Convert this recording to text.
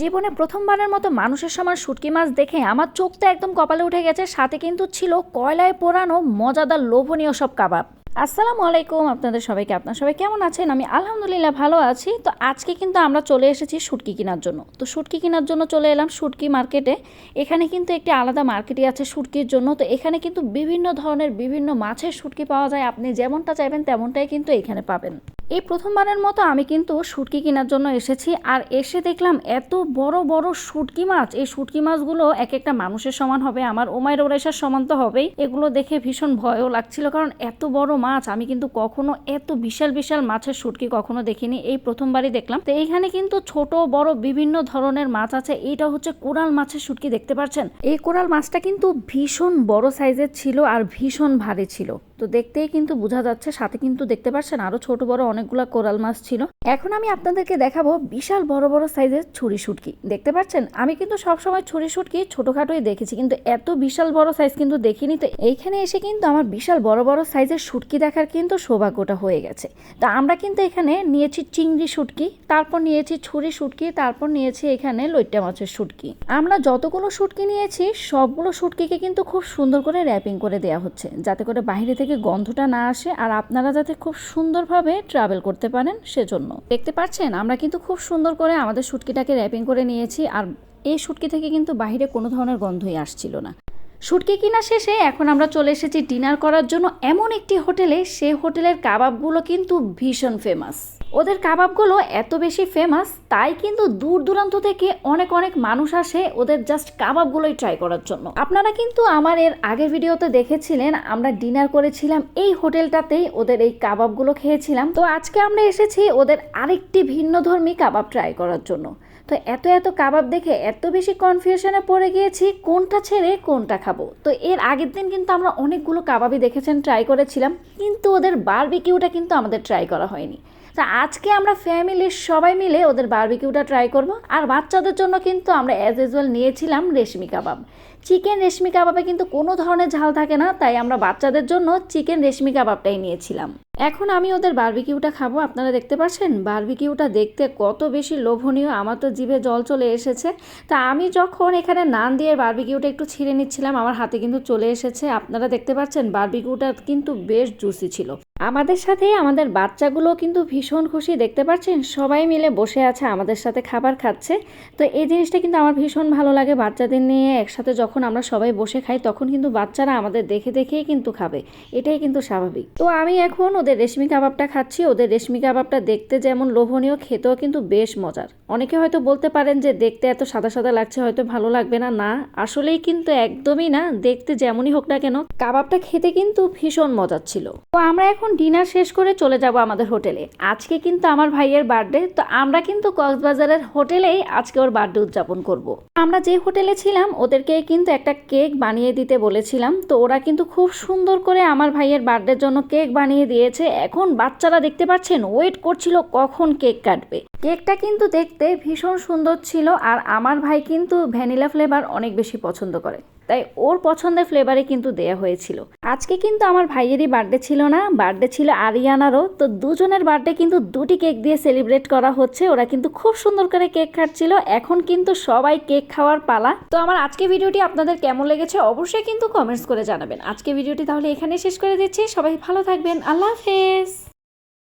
জীবনে প্রথমবারের মতো মানুষের সমান শুটকি মাছ দেখে আমার চোখ তো একদম কপালে উঠে গেছে, সাথে কিন্তু ছিল কয়লায় পোড়ানো মজাদার লোভনীয় সব কাবাব। আসসালামু আলাইকুম আপনাদের সবাইকে, আপনার সবাই কেমন আছেন? আমি আলহামদুলিল্লাহ ভালো আছি। তো আজকে কিন্তু আমরা চলে এসেছি শুটকি কেনার জন্য। তো শুটকি কেনার জন্য চলে এলাম শুটকি মার্কেটে। এখানে কিন্তু একটি আলাদা মার্কেটই আছে শুটকির জন্য। তো এখানে কিন্তু বিভিন্ন ধরনের বিভিন্ন মাছের শুটকি পাওয়া যায়। আপনি যেমনটা চাইবেন তেমনটাই কিন্তু এখানে পাবেন। এই প্রথমবারের মতো আমি কিন্তু শুটকি কেনার জন্য এসেছি আর এসে দেখলাম এত বড় বড় শুটকি মাছ। এই শুটকি মাছগুলো এক একটা মানুষের সমান হবে, আমার ওমাইর ওরাইসার সমান তো হবেই। এগুলো দেখে ভীষণ ভয়ও লাগছিল কারণ এত বড় মাছ, আমি কিন্তু কখনো এত বিশাল বিশাল মাছের শুটকি কখনো দেখিনি। এই প্রথমবারই দেখলাম। তো এইখানে কিন্তু ছোট, বড় বিভিন্ন ধরনের মাছ আছে। এইটা হচ্ছে কোরাল মাছের শুটকি, দেখতে পাচ্ছেন? এই কোরাল মাছটা কিন্তু ভীষণ বড় সাইজের ছিল আর ভীষণ ভারী ছিল। তো দেখতেই কিন্তু বোঝা যাচ্ছে, সাথে কিন্তু দেখতে পাচ্ছেন আরও ছোট বড় অনেকগুলা কোরাল মাছ ছিল। এখন আমি আপনাদেরকে দেখাবো বিশাল বড় বড় সাইজের ছুরি শুটকি। দেখতে পাচ্ছেন? আমি কিন্তু সবসময় ছুরি শুটকি ছোটখাটোই দেখেছি, কিন্তু এত বিশাল বড় সাইজ কিন্তু দেখিনি। তো এইখানে এসে কিন্তু আমার বিশাল বড় বড় সাইজের শুটকি দেখার কিন্তু সৌভাগ্যটা হয়ে গেছে। তা আমরা কিন্তু এখানে নিয়েছি চিংড়ি শুটকি, তারপর নিয়েছি ছুরি শুটকি, তারপর নিয়েছি এখানে লইট্টা মাছের শুটকি। আমরা যতগুলো শুটকি নিয়েছি, সবগুলো শুটকিকে কিন্তু খুব সুন্দর করে র্যাপিং করে দেওয়া হচ্ছে, যাতে করে বাইরে থেকে গন্ধটা না আসে আর আপনারা যাতে খুব সুন্দরভাবে ট্রাভেল করতে পারেন সেজন্য। দেখতে পাচ্ছেন, আমরা কিন্তু খুব সুন্দর করে আমাদের শুটকিটাকে র্যাপিং করে নিয়েছি আর এই শুটকি থেকে কিন্তু বাহিরে কোনো ধরনের গন্ধই আসছিল না। শুটকি কিনা শেষে এখন আমরা চলে এসেছি ডিনার করার জন্য। এমন একটি হোটেলে, সে হোটেলের কাবাবগুলো কিন্তু ভীষণ ফেমাস ওদের কাবাবগুলো এত বেশি ফেমাস তাই কিন্তু দূর দূরান্ত থেকে অনেক অনেক মানুষ আসে ওদের জাস্ট কাবাবগুলোই ট্রাই করার জন্য। আপনারা কিন্তু আমার এর আগের ভিডিওতে দেখেছিলেন, আমরা ডিনার করেছিলাম এই হোটেলটাতেই ওদের এই কাবাবগুলো খেয়েছিলাম। তো আজকে আমরা এসেছি ওদের আরেকটি ভিন্ন ধর্মী কাবাব ট্রাই করার জন্য। তো এত এত কাবাব দেখে এত বেশি কনফিউশনে পড়ে গিয়েছি, কোনটা ছেড়ে কোনটা খাব। তো এর আগের দিন কিন্তু আমরা অনেকগুলো কাবাবই দেখেছেন ট্রাই করেছিলাম, কিন্তু ওদের বারবিকিউটা কিন্তু আমাদের ট্রাই করা হয়নি। তা আজকে আমরা ফ্যামিলির সবাই মিলে ওদের বারবিকিউটা ট্রাই করব। আর বাচ্চাদের জন্য কিন্তু আমরা অ্যাজ ইউজুয়াল নিয়েছিলাম রেশমি কাবাব। চিকেন রেশমি কাবাবে কিন্তু কোনো ধরনের ঝাল থাকে না, তাই আমরা বাচ্চাদের জন্য চিকেন রেশমি কাবাবটাই নিয়েছিলাম। এখন আমি ওদের বারবিকিউটা খাব। আপনারা দেখতে পাচ্ছেন বারবিকিউটা দেখতে কত বেশি লোভনীয়। আমার তো জিভে জল চলে এসেছে। তা আমি যখন এখানে নান দিয়ে বারবিকিউটা একটু ছিঁড়ে নিচ্ছিলাম, আমার হাতে কিন্তু চলে এসেছে। আপনারা দেখতে পাচ্ছেন বারবিকিউটা কিন্তু বেশ জুসি ছিল। আমাদের সাথে আমাদের বাচ্চাগুলো কিন্তু ভীষণ খুশি, দেখতে পাচ্ছেন? সবাই মিলে বসে আছে, আমাদের সাথে খাবার খাচ্ছে। তো এই জিনিসটা কিন্তু আমার ভীষণ ভালো লাগে বাচ্চাদের নিয়ে। একসাথে যখন আমরা সবাই বসে খাই, তখন কিন্তু বাচ্চারা আমাদের দেখে দেখেই কিন্তু খাবে। এটাই কিন্তু স্বাভাবিক। তো আমি এখন ওদের রেশমি কাবাবটা খাচ্ছি। ওদের রেশমি কাবাবটা দেখতে যেমন লোভনীয়, খেতেও কিন্তু বেশ মজার। অনেকে হয়তো বলতে পারেন যে, দেখতে এত সাদা সাদা লাগছে, হয়তো ভালো লাগবে না। না, আসলেই কিন্তু একদমই না। দেখতে যেমনই হোক না কেন, কাবাবটা খেতে কিন্তু ভীষণ মজার ছিল। তো আমরা এখন ডিনার শেষ করে চলে যাব আমাদের হোটেলে। আজকে কিন্তু আমার ভাইয়ের বার্থডে, তো আমরা কিন্তু কক্সবাজারের হোটেলেই আজকে ওর বার্থডে উদযাপন করব। আমরা যে হোটেলে ছিলাম, ওদেরকে কিন্তু একটা কেক বানিয়ে দিতে বলেছিলাম। তো ওরা কিন্তু খুব সুন্দর করে আমার ভাইয়ের বার্থডের জন্য কেক বানিয়ে দিয়েছে। এখন বাচ্চারা দেখতে পাচ্ছেন, ওয়েট করছিল কখন কেক কাটবে। কেকটা কিন্তু দেখতে ভীষণ সুন্দর ছিল, আর আমার ভাই কিন্তু ভ্যানিলা ফ্লেভার অনেক বেশি পছন্দ করে। তাই ওর পছন্দের ফ্লেভারে কিন্তু দেয়া হয়েছিল। আজকে কিন্তু আমার ভাইয়েরই বার্থডে ছিল না বার্থডে ছিল আরিয়ানারও। তো দুজনের বার্থডে কিন্তু দুটি কেক দিয়ে সেলিব্রেট করা হচ্ছে। ওরা কিন্তু খুব সুন্দর করে কেক খাচ্ছিল। এখন কিন্তু সবাই কেক খাওয়ার পালা। তো আমার আজকে ভিডিওটি আপনাদের কেমন লেগেছে অবশ্যই কিন্তু কমেন্টস করে জানাবেন। আজকে ভিডিওটি তাহলে এখানে শেষ করে দিচ্ছি। সবাই ভালো থাকবেন। আল্লাহ হাফেজ।